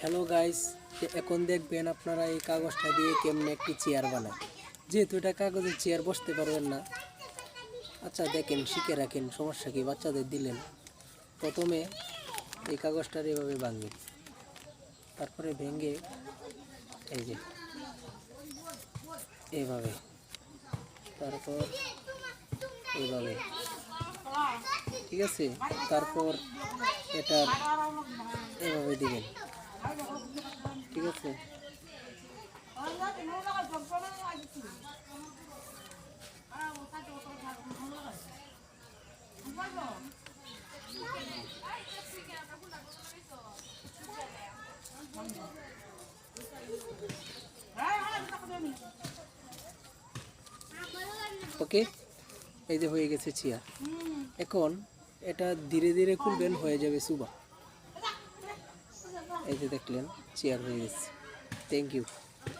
Hello guys এখন দেখবেন আপনারা এই কাগজটা দিয়ে কেমনে একটি চেয়ার বানায়। যেহেতু এটা কাগজের চেয়ার বসতে পারবেন না। আচ্ছা দেখেন, শিখে রাখেন, সমস্যা কি? বাচ্চাদের দিলেন। প্রথমে এই কাগজটার এভাবে ভাঙবেন তারপরে ভেঙে এই যে এইভাবে তারপর এইভাবে ঠিক আছে? তারপর এটা এভাবে দিবেন। ঠিক আছে? ওকে? এই যে হয়ে গেছে চিয়া। এখন এটা ধীরে ধীরে খুলবেন, হয়ে যাবে সুবা। এই যে দেখলেন চেয়ার হয়ে গেছে। Thank you